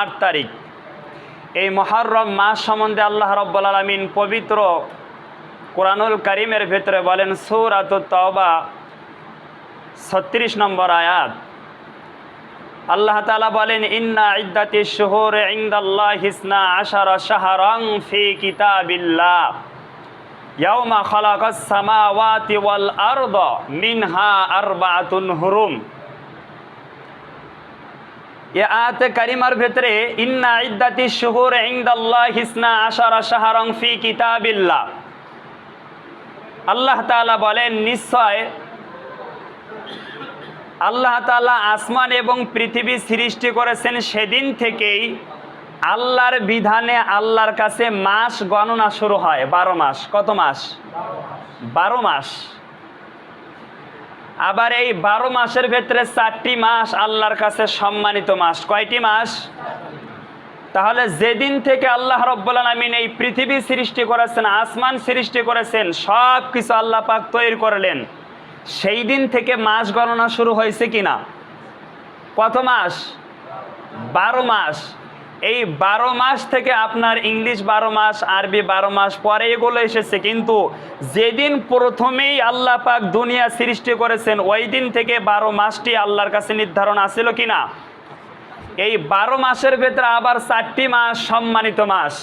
আট তারিখ। এই মহরম মাস সম্বন্ধে আল্লাহ রব্বুল আলমিন পবিত্র কোরআনুল করিমের ভেতরে বলেন সুর তবা ছত্রিশ নম্বর আয়াত। আল্লাহ তালা বলেন, ইন্না ইদ্দাতি শুহুর ইন্দাল্লাহ হিসনা আশার শাহরং ফি কিতাবিল্লাহ। ইয়াউমা খালাকাস সামাওয়াতি ওয়াল আরদ মিনহা আরবাতুন হুরুম। এ আয়াতে কারিমার ভেতরে, ইন্না ইদ্দাতি শুহুর ইন্দাল্লাহ হিসনা আশারা শাহরং ফি কিতাবিল্লাহ। আল্লাহ তাআলা বলেন, নিশ্চয় আল্লাহ তাআলা আসমান এবং পৃথিবী সৃষ্টি করেছেন সেদিন থেকেই আল্লাহর বিধানে আল্লাহর কাছে মাস গণনা শুরু হয়। বারো মাস। কত মাস? বারো মাস। আবার এই বারো মাসের ভেতরে চারটি মাস আল্লাহর কাছে সম্মানিত মাস। কয়টি মাস? তাহলে যেদিন থেকে আল্লাহ রব্বুল আলমিন এই পৃথিবী সৃষ্টি করেছেন, আসমান সৃষ্টি করেছেন সব কিছু আল্লাহ পাক তৈরি করলেন, সেই দিন থেকে মাস গণনা শুরু হয়েছে কিনা? কত মাস? বারো মাস। এই বারো মাস থেকে আপনার ইংলিশ বারো মাস, আরবি বারো মাস পরে এগুলো এসেছে। কিন্তু যেদিন প্রথমেই আল্লাহ পাক দুনিয়া সৃষ্টি করেছেন, ওই দিন থেকে বারো মাসটি আল্লাহর কাছে নির্ধারণ আসিল কি না এই বারো মাসের ভেতরে আবার চারটি মাস সম্মানিত মাস।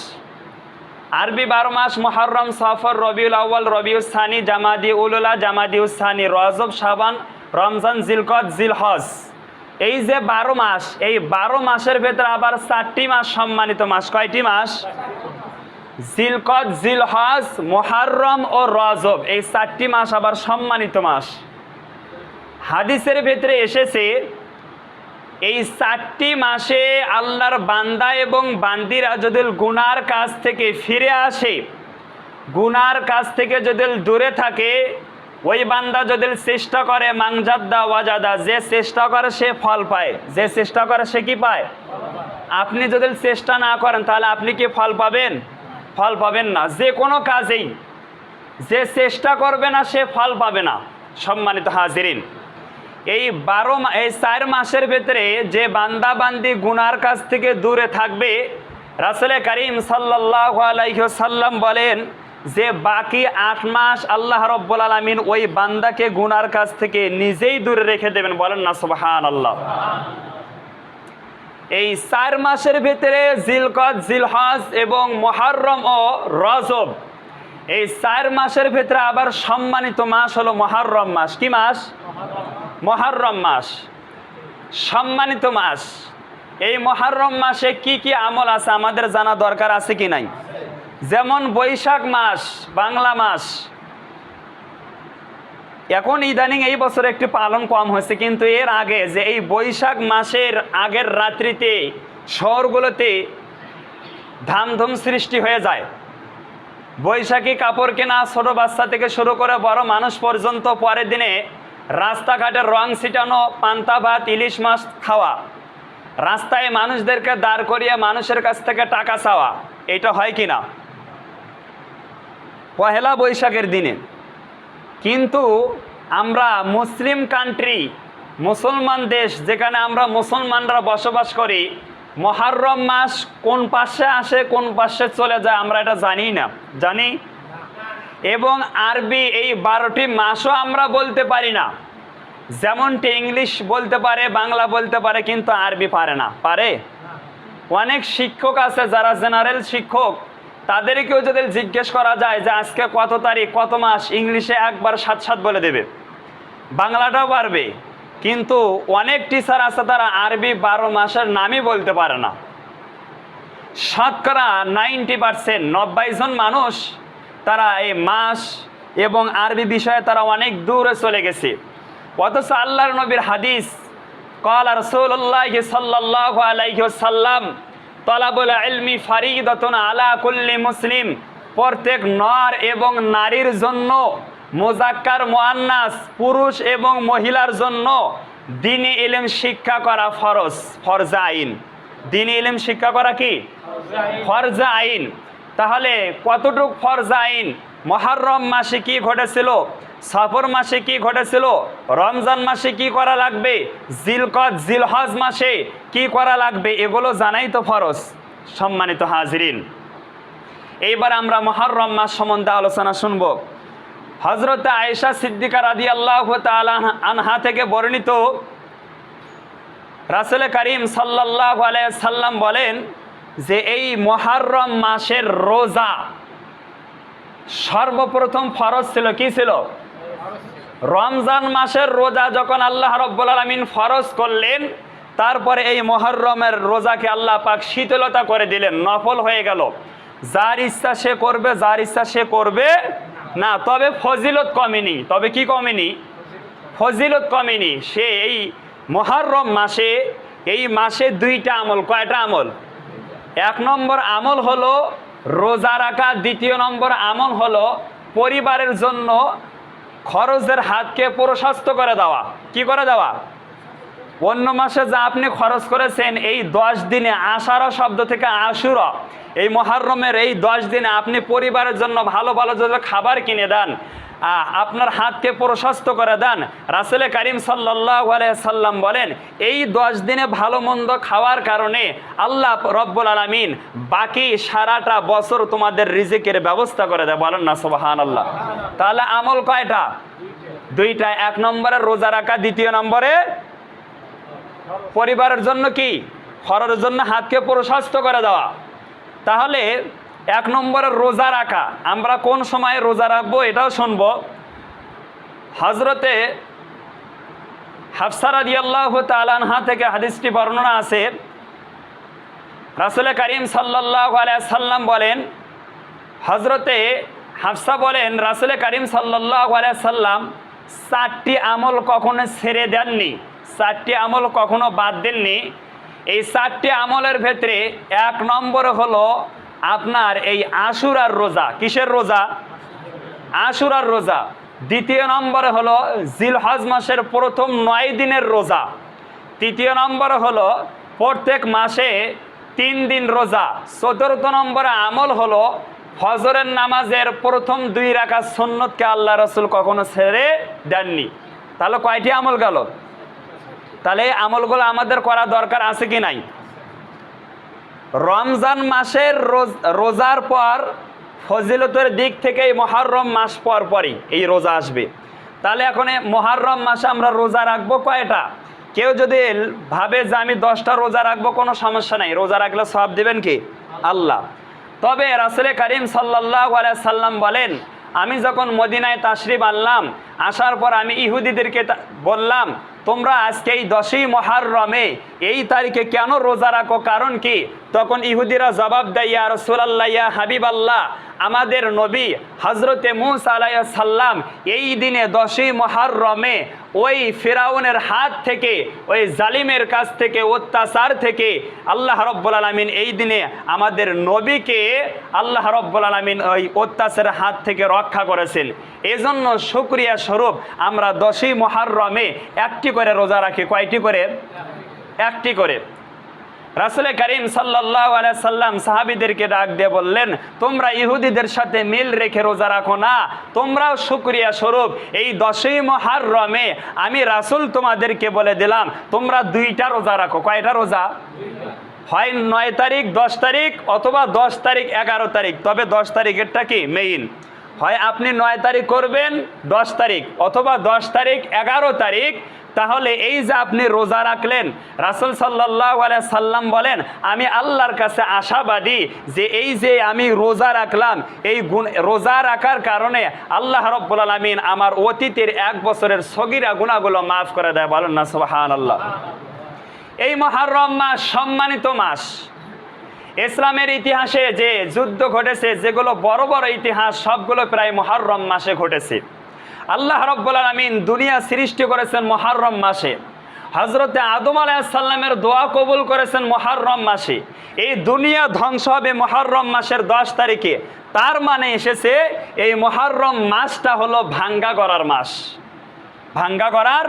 আরবি বারো মাস, মহরম, সফর, রবিউল আউ্বাল রবিউল সানি, জামাদি উলুলা, জামাদি উসানি রজব সাবান রমজান জিলকত জিলহজ। এই যে বারো মাস, এই বারো মাসের ভেতরে আবার চারটি মাস সম্মানিত মাস। কয়টি মাস? জিলকত জিলহজ মোহারম ও রজব, এই চারটি মাস আবার সম্মানিত মাস। হাদিসের ভেতরে এসেছে, এই চারটি মাসে আল্লাহর বান্দা এবং বান্দিরা যদি গুনার কাছ থেকে ফিরে আসে, গুনার কাছ থেকে যদি দূরে থাকে ওই বান্দা যদি চেষ্টা করে, মাংজাদ্দা, ওয়াজাদা, যে চেষ্টা করে সে ফল পায়। যে চেষ্টা করে সে কি পায়? আপনি যদি চেষ্টা না করেন, তাহলে আপনি কি ফল পাবেন? ফল পাবেন না। যে কোনো কাজেই। যে চেষ্টা করবে না, সে ফল পাবে না। সম্মানিত হাজিরিন, এই বারো এই চার মাসের ভেতরে যে বান্দা বান্দি গুনার কাছ থেকে দূরে থাকবে, রাসেলে করিম সাল্লাহ আলাইসাল্লাম বলেন যে বাকি আট মাস আল্লাহ রব্বুল আলমিন ওই বান্দাকে গুনার কাছ থেকে নিজেই দূরে রেখে দেবেন। বলেন না সুবাহান আল্লাহ এই চার মাসের ভিতরে জিলকত, জিলহজ এবং মহারম ও রজব, এই চার মাসের ভিতরে আবার সম্মানিত মাস হলো মহারম মাস। কি মাস? মহারম মাস। সম্মানিত মাস। এই মহারম মাসে কি কি আমল আছে আমাদের জানা দরকার আছে কি নাই? যেমন বৈশাখ মাস, বাংলা মাস। এখন ইদানিং এই বছর একটু পালন কম হয়েছে, কিন্তু এর আগে যে এই বৈশাখ মাসের আগের রাত্রিতে শহরগুলোতে ধামধুম সৃষ্টি হয়ে যায়। বৈশাখী কাপড় কেনা ছোট বাচ্চা থেকে শুরু করে বড় মানুষ পর্যন্ত পরের দিনে রাস্তাঘাটে রং ছিটানো, পান্তা ভাত, ইলিশ মাছ খাওয়া, রাস্তায় মানুষদেরকে দাঁড় করিয়ে মানুষের কাছ থেকে টাকা চাওয়া, এটা হয় কি না? পহেলা বৈশাখের দিনে। কিন্তু আমরা মুসলিম কান্ট্রি মুসলমান দেশ, যেখানে আমরা মুসলমানরা বসবাস করি, মহারম মাস কোন পাশে আসে, কোন পাশে চলে যায়, আমরা এটা জানি না। জানি? এবং আরবি এই বারোটি মাসও আমরা বলতে পারি না। যেমনটি ইংলিশ বলতে পারে, বাংলা বলতে পারে, কিন্তু আরবি পারে না। পারে? অনেক শিক্ষক আছে যারা জেনারেল শিক্ষক তাদেরকেও যদি জিজ্ঞেস করা যায় যে আজকে কত তারিখ, কত মাস, ইংলিশে একবার সাত সাত বলে দেবে। বাংলাটাও পারবে, কিন্তু অনেক টিচার আছে তারা আরবি বারো মাসের নামই বলতে পারে না। শতকরা নাইনটি পার্সেন্ট নব্বই জন মানুষ তারা এই মাস এবং আরবি বিষয়ে তারা অনেক দূরে চলে গেছে। অথচ আল্লাহর নবীর হাদিস, কল রসুল্লাহ সাল্লাহ আলাইসাল্লাম তলাবুল ইলমি ফারিদতন আলা কুল্লি মুসলিম। প্রত্যেক নর এবং নারীর জন্য মোজাক্কার, মোয়ান্নাস, পুরুষ এবং মহিলার জন্য দিনী ইলম শিক্ষা করা ফরজ, ফরজা আইন। দিনী ইলম শিক্ষা করা কি? ফরজা আইন। তাহলে কতটুক ফরজা আইন? মহারম মাসে কি ঘটেছিল? সফর মাসে কি ঘটেছিল? রমজান মাসে কি করা লাগবে? জিলকত, জিলহজ মাসে কি করা লাগবে? এগুলো জানাই তো ফরজ। সম্মানিত হাজরিন। এইবার আমরা মহরম মাস সম্বন্ধে আলোচনা শুনব। হজরত আয়েশা সিদ্দিকা রাদি আল্লাহ আনহা থেকে বর্ণিত রাসেল করিম সাল্লাহ সাল্লাম বলেন যে, এই মহারম মাসের রোজা সর্বপ্রথম ফরজ ছিল, কি ছিল? রমজান মাসের রোজা যখন আল্লাহ রব্বুল আলমিন ফরজ করলেন, তারপরে এই মহরমের রোজাকে আল্লাহ পাক শীতলতা করে দিলেন, নফল হয়ে গেল। যার ইচ্ছা সে করবে, যার ইচ্ছা সে করবে না, তবে ফজিলত কমেনি। তবে কি কমেনি? ফজিলত কমেনি। সে এই মহরম মাসে, এই মাসে দুইটা আমল। কয়টা আমল? এক নম্বর আমল হলো রোজা রাখা, দ্বিতীয় নম্বর আমল হলো পরিবারের জন্য খরচের হাতকে প্রশস্ত করে দেওয়া। কি করে দেওয়া? অন্য মাসে যা আপনি খরচ করেছেন, এই দশ দিনে আষাঢ় শব্দ থেকে আশুর এই মহারমের এই দশ দিনে আপনি পরিবারের জন্য ভালো ভালো যদি খাবার কিনে দেন আপনার হাতকে প্রশস্ত করে দেন। রাসেলে করিম সাল্লাহ সাল্লাম বলেন, এই দশ দিনে ভালো, মন্দ খাওয়ার কারণে আল্লাহ রব্বুল আলমিন বাকি সারাটা বছর তোমাদের রিজিকের ব্যবস্থা করে দেয়। বলেন না সোবাহান আল্লাহ তাহলে আমল কয়টা? দুইটা। এক নম্বরে রোজা রাখা, দ্বিতীয় নম্বরে পরিবারের জন্য কি? খরচের জন্য হাতকে প্রশস্ত করে দেওয়া। তাহলে এক নম্বরে রোজা রাখা। আমরা কোন সময়ে রোজা রাখব এটাও শুনব। হজরতে হাফসার আদিয়াল্লাহ তালানহা থেকে হাদিসটি বর্ণনা আছে। রাসুল করিম সাল্লাহ সাল্লাম বলেন হজরতে হাফসা বলেন, রাসুল করিম সাল্লাহ সাল্লাম চারটি আমল কখনো ছেড়ে দেননি। চারটি আমল কখনো বাদ দেননি। এই চারটি আমলের ভেতরে এক নম্বর হলো আপনার এই আশুরার রোজা। কিসের রোজা? আশুরার রোজা। দ্বিতীয় নম্বরে হলো জিলহজ মাসের প্রথম নয় দিনের রোজা। তৃতীয় নম্বরে হলো প্রত্যেক মাসে তিন দিন রোজা। চতুর্থ নম্বরে আমল হলো ফজরের নামাজের প্রথম দুই রাখা সুন্নতকে আল্লাহ রসুল কখনো ছেড়ে দেননি। তাহলে কয়টি আমল গেল? তাহলে আমলগুলো আমাদের করা দরকার আছে কি নাই? রমজান মাসের রোজ- রোজার পর, ফজিলতের দিক থেকে মহারম মাস পর পরই এই রোজা আসবে। তাহলে এখন মহারম মাসে আমরা রোজা রাখব কয়টা? কেউ যদি ভাবে যে আমি দশটা রোজা রাখব, কোনো সমস্যা নাই। রোজা রাখলে সব দেবেন কি? আল্লাহ। তবে রাসুলে করিম সাল্লাহ সাল্লাম বলেন, আমি যখন মদিনায় তাশরিফ আনলাম, আসার পর আমি ইহুদিদেরকে বললাম তোমরা আজকে এই দশই মহারমে এই তারিখে কেন রোজা রাখো? কারণ কি? তখন ইহুদিরা জবাব দেয় রসুলাল্লাহ, ইয়া হাবিব আল্লাহ আমাদের নবী হজরতে মুস সাল্লাম এই দিনে দশই মহারমে ওই ফেরাউনের হাত থেকে, ওই জালিমের কাছ থেকে, অত্যাচার থেকে আল্লাহ রব্বুল আলমিন এই দিনে আমাদের নবীকে আল্লাহ রব্বুল আলমিন ওই অত্যাচারের হাত থেকে রক্ষা করেছেন। এজন্য শুক্রিয়া স্বরূপ আমরা দশই মহারমে একটি করে রোজা রাখি। কয়টি করে? একটি করে। রাসুলে করিম সাল্লাম সাহাবিদেরকে ডাক দিয়ে বললেন, তোমরা ইহুদিদের সাথে মিল রেখে রোজা রাখো না, তোমরাও শুক্রিয়া স্বরূপ। এই দশই মহারমে আমি রাসুল তোমাদেরকে বলে দিলাম, তোমরা দুইটা রোজা রাখো। কয়টা রোজা? হয় নয় তারিখ, দশ তারিখ অথবা দশ তারিখ, এগারো তারিখ। তবে দশ তারিখেরটা কি? মেইন। হয় আপনি নয় তারিখ করবেন, দশ তারিখ অথবা দশ তারিখ, এগারো তারিখ তাহলে এই যে আপনি রোজা রাখলেন, রাসুল সাল্লাহ সাল্লাম বলেন, আমি আল্লাহর কাছে আশাবাদী যে এই যে আমি রোজা রাখলাম, এই গুণ, রোজা রাখার কারণে আল্লাহ রব্বুল আলমিন আমার অতীতের এক বছরের সগিরা গুণাগুলো মাফ করে দেয়। বলেন না সুবাহান আল্লাহ এই মহারম মাস সম্মানিত মাস। ইসলামের ইতিহাসে যে যুদ্ধ ঘটেছে, যেগুলো বড় বড় ইতিহাস, সবগুলো প্রায় মহারম মাসে ঘটেছে। আল্লাহ রব্বুল আলমিন দুনিয়া সৃষ্টি করেছেন মহারম মাসে। হজরতে আদম আলাইসাল্লামের দোয়া কবুল করেছেন মহারম মাসে। এই দুনিয়া ধ্বংস হবে মহারম মাসের দশ তারিখে। তার মানে এসেছে এই মহারম মাসটা হলো ভাঙ্গা করার মাস। ভাঙ্গা করার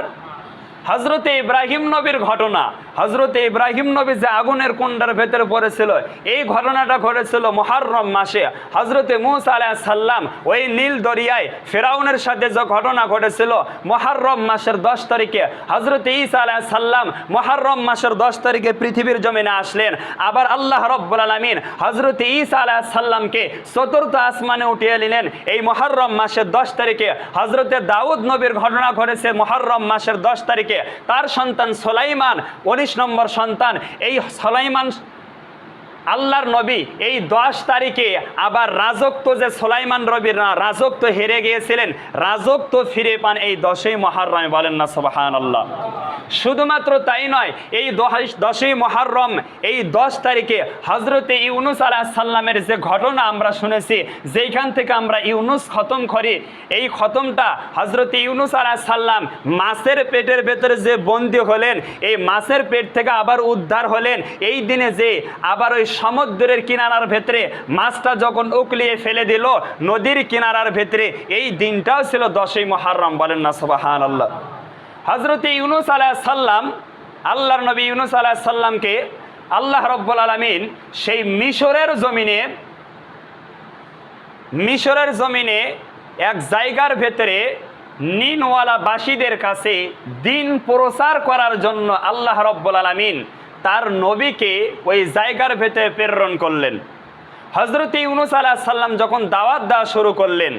হজরতে ইব্রাহিম নবীর ঘটনা হজরতে ইব্রাহিম নবী যে আগুনের কুণ্ডার ভেতরে পড়েছিল, এই ঘটনাটা ঘটেছিল মহারম মাসে। হজরতে মুসা আলাহ সাল্লাম ওই নীল দরিয়ায় ফেরাউনের সাথে যে ঘটনা ঘটেছিল মহারম মাসের দশ তারিখে হজরতে ঈসা আলাহ সাল্লাম মহারম মাসের দশ তারিখে পৃথিবীর জমিনে আসলেন। আবার আল্লাহ রব্বুল আলমিন হজরত ঈসা আলাহ সাল্লামকে চতুর্থ আসমানে উঠিয়ে নিলেন। এই মহরম মাসের দশ তারিখে হজরতে দাউদ নবীর ঘটনা ঘটেছে মহরম মাসের দশ তারিখে। তার সন্তান সোলাইমান উনিশ নম্বর সন্তান। এই সোলাইমান আল্লাহর নবী এই দশ তারিখে আবার রাজত্ব যে সোলাইমান রবির রাজত্ব হেরে গিয়েছিলেন, রাজত্ব ফিরে পান এই দশই মহারমে, বলেন না সবাহান আল্লাহ শুধুমাত্র তাই নয়, এই দশই মহারম, এই দশ তারিখে হজরতে ইউনুস আলাহ সাল্লামের যে ঘটনা আমরা শুনেছি, যেইখান থেকে আমরা ইউনুস খতম করি, এই খতমটা হজরতে ইউনুস আলাহ সাল্লাম মাছের পেটের ভেতরে যে বন্দী হলেন, এই মাছের পেট থেকে আবার উদ্ধার হলেন, এই দিনে যে আবার ওই সমুদ্রের কিনারার ভেতরে মাছটা যখন উকলিয়ে ফেলে দিল, নদীর কিনারার ভেতরে এই দিনটাও ছিল দশই মহারম বলেন না সবাহান আল্লাহ হজরত ইউনুস আলাহ সাল্লাম আল্লাহর নবী ইউনুস আলাহ সাল্লামকে আল্লাহ রব্বুল আলমিন সেই মিশরের জমিনে মিশরের জমিনে এক জায়গার ভেতরে নিনওয়ালা বাসীদের কাছে দিন প্রচার করার জন্য আল্লাহ রব্বুল আলমিন তার নবীকে ওই জায়গার ভেতরে প্রেরণ করলেন। হজরত ইউনুস আলাহ সাল্লাম যখন দাওয়াত দেওয়া শুরু করলেন,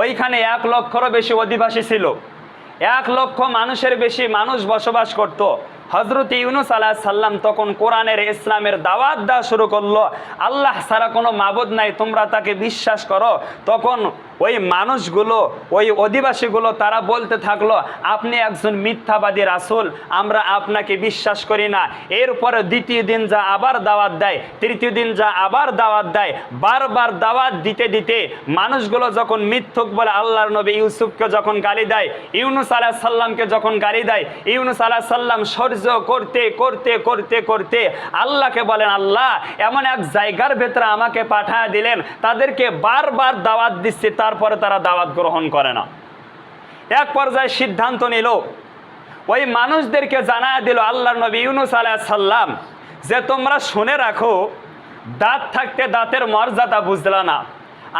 ওইখানে এক লক্ষরও বেশি অধিবাসী ছিল। এক লক্ষ মানুষের বেশি মানুষ বসবাস করত। হজরত ইউনুস আলাহ সাল্লাম তখন কোরআনের, ইসলামের দাওয়াত দেওয়া শুরু করল। আল্লাহ ছাড়া কোনো মাবুদ নাই, তোমরা তাকে বিশ্বাস করো। তখন ওই মানুষগুলো, ওই অধিবাসীগুলো, তারা বলতে থাকল, আপনি একজন মিথ্যাবাদী রাসূল, আমরা আপনাকে বিশ্বাস করি না। এরপরে দ্বিতীয় দিন যা আবার দাওয়াত দেয়, তৃতীয় দিন যা আবার দাওয়াত দেয়, বারবার দাওয়াত দিতে দিতে মানুষগুলো যখন মিথ্যুক বলে আল্লাহর নবী ইউসুফকে যখন গালি দেয়, ইউনুস আলাহ সাল্লামকে যখন গালি দেয়, ইউনুস আলাহ সাল্লাম সহ্য করতে করতে করতে করতে আল্লাহকে বলেন, আল্লাহ, এমন এক জায়গার ভেতরে আমাকে পাঠায় দিলেন, তাদেরকে বারবার দাওয়াত দিচ্ছে তারপরে তারা দাওয়াত গ্রহণ করে না। এক পর্যায়ে সিদ্ধান্ত নিল, ওই মানুষদেরকে জানায় দিল আল্লাহর নবী ইউনুস আলাহ সাল্লাম যে, তোমরা শুনে রাখো, দাঁত থাকতে দাঁতের মর্যাদা বুঝলা না।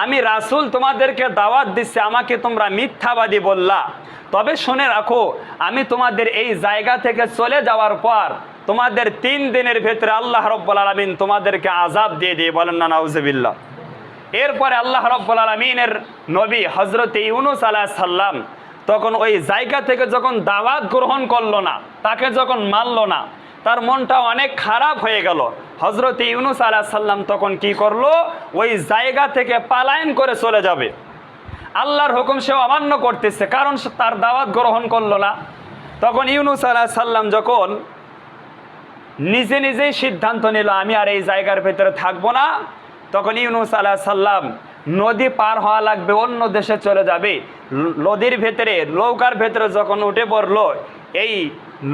আমি রাসূল তোমাদেরকে দাওয়াত দিচ্ছি, আমাকে তোমরা মিথ্যাবাদী বললা। তবে শুনে রাখো, আমি তোমাদের এই জায়গা থেকে চলে যাওয়ার পর তোমাদের তিন দিনের ভেতরে আল্লাহ রব্বুল আলমিন তোমাদেরকে আজাব দিয়ে দিয়ে বলেন, না নাউজবিল্লা এরপরে আল্লাহ রব্বুল আলমিনের নবী হজরত ইউনুস আলাহ সাল্লাম তখন ওই জায়গা থেকে যখন দাওয়াত গ্রহণ করল না, তাকে যখন মানলো না, তার মনটা অনেক খারাপ হয়ে গেল। হজরত ইউনুস আলাহ সাল্লাম তখন কি করল? ওই জায়গা থেকে পালায়ন করে চলে যাবে। আল্লাহর হুকুম সে অমান্য করতেছে, কারণ তার দাওয়াত গ্রহণ করল না। তখন ইউনুস আলাহ সাল্লাম যখন নিজে নিজেই সিদ্ধান্ত নিল, আমি আর এই জায়গার ভেতরে থাকব না। তখন ইউনুস আলাহ সাল্লাম নদী পার হওয়া লাগবে, অন্য দেশে চলে যাবে। নদীর ভেতরে, নৌকার ভেতরে যখন উঠে পড়ল, এই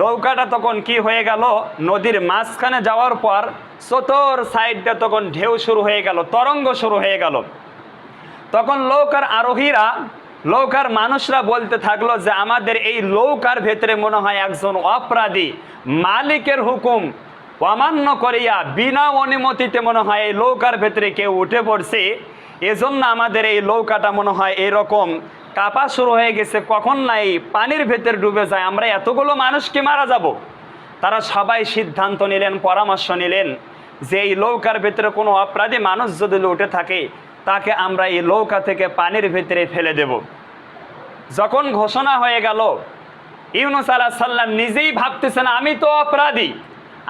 নৌকাটা তখন কি হয়ে গেল? নদীর মাঝখানে যাওয়ার পর চতর সাইডটা তখন ঢেউ শুরু হয়ে গেল, তরঙ্গ শুরু হয়ে গেল। তখন নৌকার আরোহীরা, নৌকার মানুষরা বলতে থাকল যে, আমাদের এই নৌকার ভেতরে মনে হয় একজন অপরাধী, মালিকের হুকুম অমান্য করিয়া বিনা অনুমতিতে মনে হয় এই লৌকার ভেতরে কেউ উঠে পড়ছে, এজন্য আমাদের এই লৌকাটা মনে হয় এরকম কাপা শুরু হয়ে গেছে, কখন না এই পানির ভেতরে ডুবে যায়, আমরা এতগুলো মানুষকে মারা যাব। তারা সবাই সিদ্ধান্ত নিলেন, পরামর্শ নিলেন যে এই লৌকার ভেতরে কোনো অপরাধী মানুষ যদি উঠে থাকে, তাকে আমরা এই লৌকা থেকে পানির ভেতরে ফেলে দেব। যখন ঘোষণা হয়ে গেল, ইউনুস আলাহ সাল্লাম নিজেই ভাবতেছেন, আমি তো অপরাধী।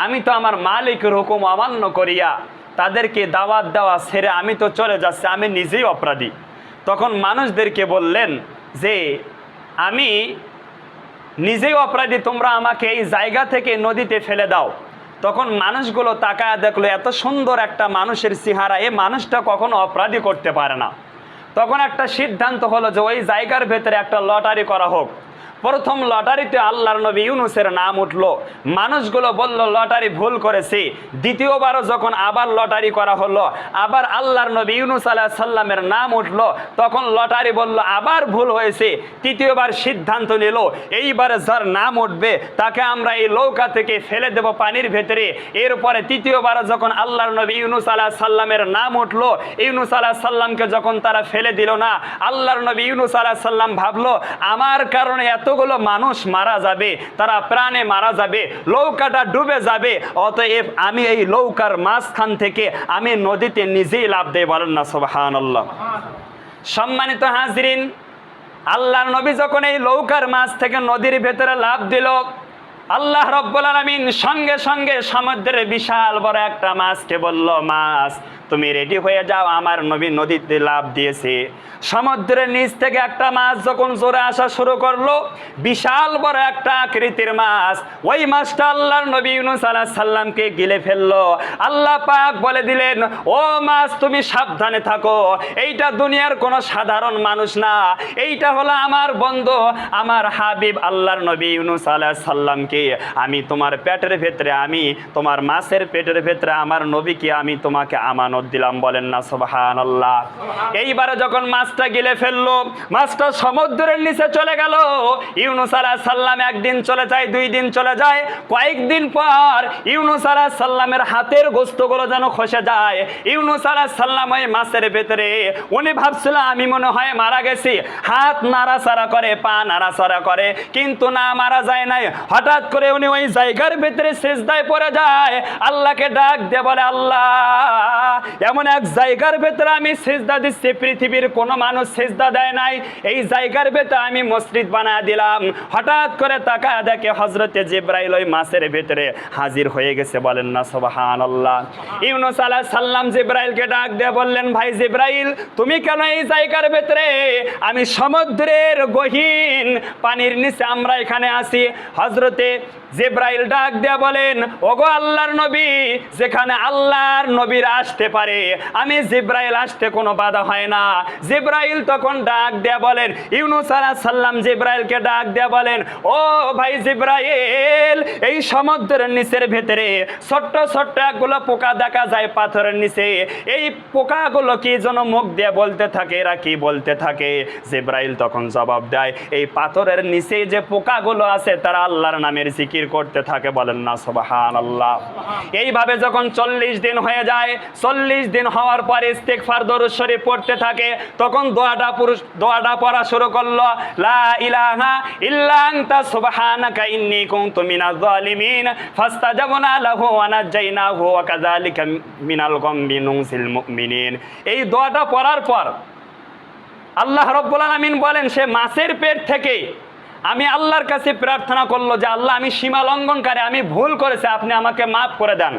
আমি তো আমার মালিকের হুকুম অমান্য করিয়া তাদেরকে দাওয়াত দেওয়া ছেড়ে আমি তো চলে যাচ্ছি, আমি নিজেই অপরাধী। তখন মানুষদেরকে বললেন যে, আমি নিজেই অপরাধী, তোমরা আমাকে এই জায়গা থেকে নদীতে ফেলে দাও। তখন মানুষগুলো তাকায় দেখল, এত সুন্দর একটা মানুষের চেহারা, এ মানুষটা কখনো অপরাধী করতে পারে না। তখন একটা সিদ্ধান্ত হলো যে, ওই জায়গার ভেতরে একটা লটারি করা হোক। প্রথম লটারিতে আল্লাহর নবী ইউনুসের নাম উঠল। মানুষগুলো বলল, লটারি ভুল করেছে। দ্বিতীয়বারও যখন আবার লটারি করা হলো, আবার আল্লাহর নবী ইউনুস আলাহ সাল্লামের নাম উঠল, তখন লটারি বলল, আবার ভুল হয়েছে। তৃতীয়বার সিদ্ধান্ত নিল, এইবার যার নাম উঠবে, তাকে আমরা এই নৌকা থেকে ফেলে দেব পানির ভেতরে। এরপরে তৃতীয়বার যখন আল্লাহর নবী ইউনুস আলাহ সাল্লামের নাম উঠল, ইউনুস আলাহ সাল্লামকে যখন তারা ফেলে দিল না, আল্লাহর নবী ইউনুস আলাহ সাল্লাম ভাবলো, আমার কারণে এতগুলো মানুষ মারা যাবে, তারা প্রাণে মারা যাবে লৌকাটা ডুবে যাবে। অতএব আমি এই লৌকার মাঝখান থেকে আমি নদীতে নিজেই লাভ দেই বলেন না সোহান আল্লাহ সম্মানিত হাজরিন, আল্লাহর নবী যখন এই লৌকার মাছ থেকে নদীর ভেতরে লাভ দিল আল্লাহ রব্বুল আলমিন সঙ্গে সঙ্গে সমুদ্রের বিশাল বড় একটা মাছকে বলল, মাছ, তুমি রেডি হয়ে যাও, আমার নবী নদীতে লাভ দিয়েছে। সমুদ্রের নিচ থেকে একটা মাছ যখন জোরে আসা শুরু করল, বিশাল বড় একটা আকৃতির মাছ, ওই মাছটা আল্লাহর নবী ইউনুস আলাহ সাল্লামকে গিলে ফেলল। আল্লাহ পাক বলে দিলেন, ও মাছ, তুমি সাবধানে থাকো, এইটা দুনিয়ার কোনো সাধারণ মানুষ না। এইটা হলো আমার বন্ধু, আমার হাবিব আল্লাহর নবী ইউনুস আলাহ সাল্লামকে আমি তোমার পেটের ভেতরে, আমি তোমার মাছের পেটের ভেতরে, আমার নবীকে আমি তোমাকে আমানত দিলাম, বলেন না সোবাহান আল্লাহ এইবারে যখন মাছটা গিলে ফেলল, মাছটা সমুদ্রের নিচে চলে গেল। ইউনুস আলাহ সাল্লাম একদিন চলে যায়, দুই দিন চলে যায়। কয়েকদিন পর ইউনুস আলাহ সাল্লামের হাতের গোস্তগুলো যেন খসে যায়। ইউনুস আলাহ সাল্লাম ওই মাছের ভেতরে, উনি ভাবছিল আমি মনে হয় মারা গেছি। হাত নাড়াচাড়া করে, পা নাড়াচাড়া করে, কিন্তু না, মারা যায় নাই। হঠাৎ করে উনি ওই জায়গার ভেতরে সেজদায় পড়ে যায়। আল্লাহকে ডাক দিয়ে বলে, আল্লাহ, এমন এক জায়গার ভেতরে আমি সেজদা দিচ্ছি, পৃথিবীর কোনো মানুষ সেজদা দেয় নাই। এই জায়গার ভেতরে আমি মসজিদ বানায় দিলাম। হঠাৎ করে তাকায় দেখে হজরতে জিব্রাইল ওই মাছের ভেতরে হাজির হয়ে গেছে। বলেন, না সোবাহান আল্লাহ ইউনুস আলাহ সাল্লাম জিব্রাইলকে ডাক দিয়ে বললেন, ভাই জিব্রাইল, তুমি কেন এই জায়গার ভেতরে? আমি সমুদ্রের গহীন পানির নিচে আমরা এখানে আছি। হজরতে জিব্রাইল ডাক দিয়ে বলেন, ওগো আল্লাহর নবী, যেখানে আল্লাহর নবীর আসতে পারে, আমি জিব্রাইল আসতে কোনো বাধা হয় না। জিব্রাইল তখন ডাক দেয়া বলেন, ইউনুস আলাহ সাল্লাম জিব্রাইলকে ডাক দেয়া বলেন, ও ভাই জিব্রাইল, এই সমুদ্রের নিচের ভেতরে ছোট্ট ছোট্ট একগুলো পোকা দেখা যায় পাথরের নিচে। এই পোকাগুলো কি যেন মুখ দিয়ে বলতে থাকে, এরা কি বলতে থাকে? জিব্রাইল তখন জবাব দেয়, এই পাথরের নিচে যে পোকাগুলো আছে, তারা আল্লাহর নামের জিকির করতে থাকে বলেন না সুবাহান আল্লাহ এইভাবে যখন চল্লিশ দিন হয়ে যায়, চল্লিশ দিন হওয়ার পরে ইস্তেকফার দরুদ শরীফ পড়তে থাকে, তখন দোয়াটা পুরুষ দোয়াটা পড়া শুরু করল, লা ইলাহা ইল্লা আনতা, সুবহানাকা ইন্নী কুনতু মিনাজ জালিমিন ফাস্তাজাবনা লাহু ওয়া নাজাইনাহু ওয়া কাযালিকা মিনাল গাম্মি নুনসিল মুমিনিন। এই দোয়াটা পড়ার পর আল্লাহ রব্বুল আলামিন বলেন, সে মাছের পেট থেকে আমি আল্লাহর কাছে প্রার্থনা করল যে আল্লাহ আমি সীমা লঙ্ঘনকারী, আমি ভুল করেছি, আপনি আমাকে মাফ করে দেন।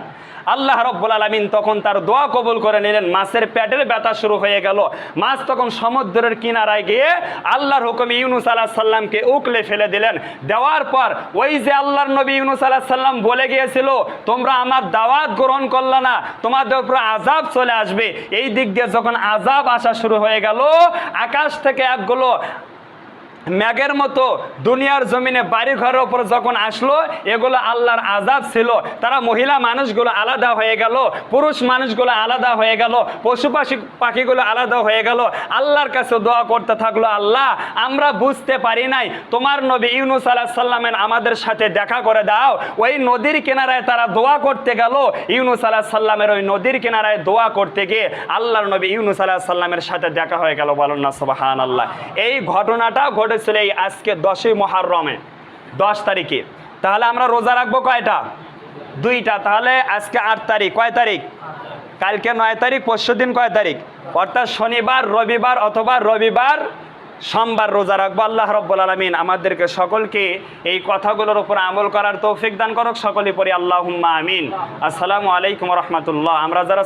আল্লাহ রব্বুল আলমিন তখন তার দোয়া কবুল করে নিলেন। মাছের পেটের ব্যথা শুরু হয়ে গেল। মাছ তখন সমুদ্রের কিনারায় গিয়ে আল্লাহর হুকুমে ইউনুস আলাহ সাল্লামকে উকলে ফেলে দিলেন। দেওয়ার পর ওই যে আল্লাহর নবী ইউনুস আলাহ সাল্লাম বলে গিয়েছিল, তোমরা আমার দাওয়াত গ্রহণ করলে না, তোমাদের উপর আজাব চলে আসবে। এই দিক দিয়ে যখন আজাব আসা শুরু হয়ে গেল, আকাশ থেকে একগুলো ম্যাগের মতো দুনিয়ার জমিনে বাড়ি ঘরের ওপর যখন আসলো, এগুলো আল্লাহর আজাব ছিল। তারা মহিলা মানুষগুলো আলাদা হয়ে গেল, পুরুষ মানুষগুলো আলাদা হয়ে গেল, পশু পাখি পাখিগুলো আলাদা হয়ে গেল। আল্লাহর কাছে দোয়া করতে থাকল, আল্লাহ, আমরা বুঝতে পারি নাই। তোমার নবী ইউনুস আলাহ সাল্লামের আমাদের সাথে দেখা করে দাও। ওই নদীর কিনারায় তারা দোয়া করতে গেল। ইউনুস আলাহ সাল্লামের ওই নদীর কিনারায় দোয়া করতে গিয়ে আল্লাহর নবী ইউনুস আলাহ সাল্লামের সাথে দেখা হয়ে গেল। বলুন না সবাহান আল্লাহ এই ঘটনাটা ঘটেছিল এই আজকে দশই মহারমে দশ তারিখে। তাহলে আমরা রোজা রাখব কয়টা? দুইটা। তাহলে আজকে আট তারিখ, কয় তারিখ? কালকে নয় তারিখ, পরশু দিন কয় তারিখ? অর্থাৎ শনিবার, রবিবার অথবা রবিবার সোমবার রোজা রাখব। আল্লাহ রব্বুল আলমিন আমাদেরকে সকলকে এই কথাগুলোর উপর আমল করার তৌফিক দান করুক। সকলে পরি আল্লাহ আমিন। আসসালামু আলাইকুম রহমতুল্লাহ। আমরা যারা